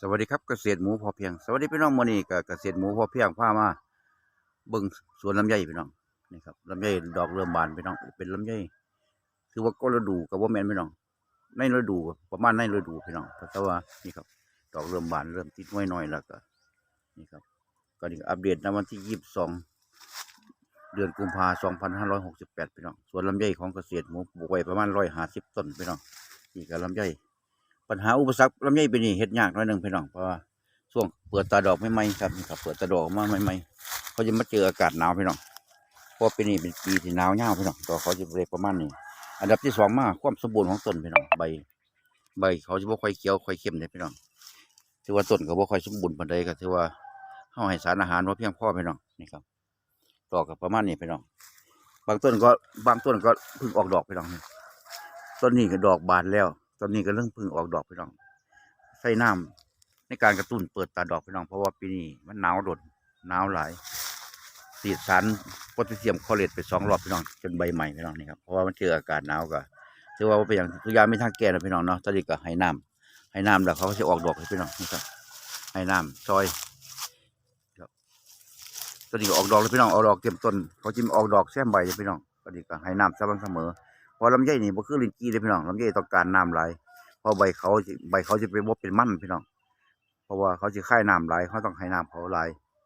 สวัสดีครับเกษตรหมูพอเพียง สวัสดีพี่น้องมนี้ก็เกษตรหมูพอเพียงพามาเบิ่งสวนลำไยพี่น้องนี่ครับลำไยดอกเริ่มบานพี่น้อง เป็นลำไยคือว่าก็ฤดูกับว่าแมนพี่น้องในฤดูประมาณในฤดูพี่น้องแต่ว่านี่ครับ ดอกเริ่มบานเริ่มติดน้อยน้อยแล้วก็นี่ครับก็นี่อัปเดตในวันที่ยี่สิบสองเดือนกุมภาสองพันห้าร้อยหกสิบแปดพี่น้องสวนลำไยของเกษตรหมูปลูกไว้ประมาณร้อยห้าสิบต้นพี่น้องนี่ก็ลำไย ปัญหาอุปสรรคลำไยปีนี้เฮ็ดยากหน่อยหนึ่งพี่น้องเพราะว่าช่วงเปิดตาดอกใหม่ๆครับนี่ครับเปิดตาดอกออกมาใหมเขาจะมาเจออากาศหนาวพี่น้องเพราะปีนี้เป็นปีที่หนาวยาพี่น้องดอเขาจะเล็กประมาณนี้ อันดับที่สองมาความสมบูรณ์ของต้นพี่น้องใบ ใบเขาจะบ่ค่อยเขียวค่อยเข้มเลยพี่น้องถือว่าต้นก็บ่ค่อยสมบูรณ์ปานใดก็ถือว่าเฮาให้สารอาหารว่าเพียงพอพี่น้องนี่ครับดอกก็ประมาณนี้พี่น้องบางต้นก็บางต้นก็เพิ่งออกดอกพี่น้องต้นนี้ก็ดอกบานแล้ว ตอนนี้ก็เริ่มเพึ่งออกดอกพี่น้อง ใส่น้ำในการกระตุ้นเปิดตาดอกพี่น้อง เพราะว่าปีนี้มันหนาวโดดหนาวหลายสีดสารโพแทสเซียมคลอเรตไปสองรอบพี่น้องจนใบใหม่พี่น้องนี่ครับเพราะว่ามันเจออากาศหนาวก็ถือว่าเป็นอย่างทุกอย่างไม่ทางแก่นะพี่น้องเนาะตอนนี้ก็ให้น้ำให้น้ำแล้วเขาก็จะออกดอกให้พี่น้องนี่ครับให้น้ำซอยครับตอนนี้ก็ออกดอกแล้วพี่น้องออกดอกเต็มต้นเขาจิ้มออกดอกแซมใบเลยพี่น้องตอนนี้ก็ให้น้ำสม่ำเสมอ พอลำไยนี่บ่คือลิ้นกี้เลยพี่น้องลำไยต้องการน้ำไหลเพราะใบเขาใบเขาจะเป็นบ่เป็นมันพี่น้อง เพราะว่าเขาจะค่ายน้ำไหลเขาต้องให้น้ำเขาไหล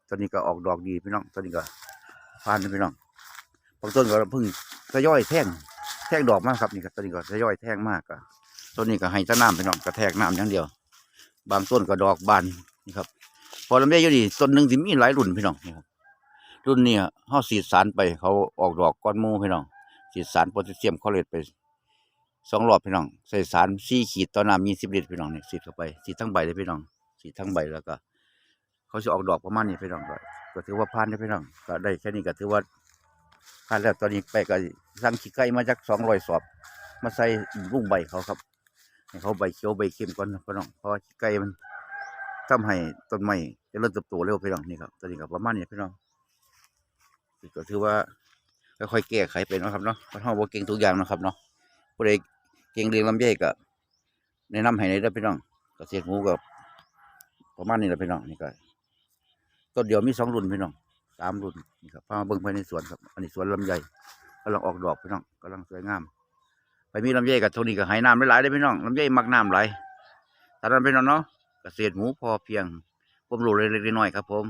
ตอนนี้ก็ออกดอกดีพี่น้องตอนนี้ก็พานพี่น้องบางต้นก็เพิ่งทยอยแท่งแท่งดอกมากครับนี่ก็ตอนนี้ก็ทยอยแท่งมากก็ต้นนี้ก็ให้ต้น้ำพี่น้องกระแทกน้ำอย่างเดียว บางต้นก็ดอกบานนี่ครับ พอลำไยอยู่นี่ต้นหนึ่งสิมีหลายรุ่นพี่น้องนี่ครับรุ่นนี้เฮาสีสารไปเขาออกดอกก้อนมูพี่น้อง ฉีดสารโพแทสเซียมคลอเรตไปสองรอบพี่น้อง ใส่สารสี่ขีดต่อน้ำยี่สิบลิตรพี่น้องเนี่ยฉีดเข้าไปฉีดทั้งใบเลยพี่น้องฉีดทั้งใบแล้วก็ เขาจะออกดอกประมาณนี้พี่น้องก็ก็ถือว่าผ่านได้พี่น้องก็ได้แค่นี้ก็ถือว่าผ่านแล้วตอนนี้ไปก็สั่งขี้ไก่มาจากสองร้อยสอบ มาใส่ลุงใบเขาครับให้เขาใบเขียวใบเข้มก่อนพี่น้องเพราะขี้ไก่มันทำให้ต้นไม้เจริญเติบโตเร็วพี่น้องนี่ครับตอนนี้ก็ประมาณนี้พี่น้องก็ถือว่า ค่อยๆแก้ไขไปเนาะครับเนาะเพราะเราบ่เก่งทุกอย่างนะครับเนาะผู้ใดเก่งเรียงลำไยก็แนะนำให้ในเด้อพี่น้องเกษตรหมูก็ประมาณนี้แหละพี่น้องนี่ก็ต้นเดียวมีสองรุ่นพี่น้องสามรุ่นนี่ครับพามาเบิ่งภายในสวนครับอันนี้สวนลำไยกำลังออกดอกพี่น้องกำลังสวยงาม ไปมีลำไยกับตรงนี้ก็ให้น้ำหลายๆเลยพี่น้องลำไยมักน้ำหลายตอนนั้นพี่น้องเนาะเกษตรหมูพอเพียงผมรู้เล็กๆน้อยๆครับผม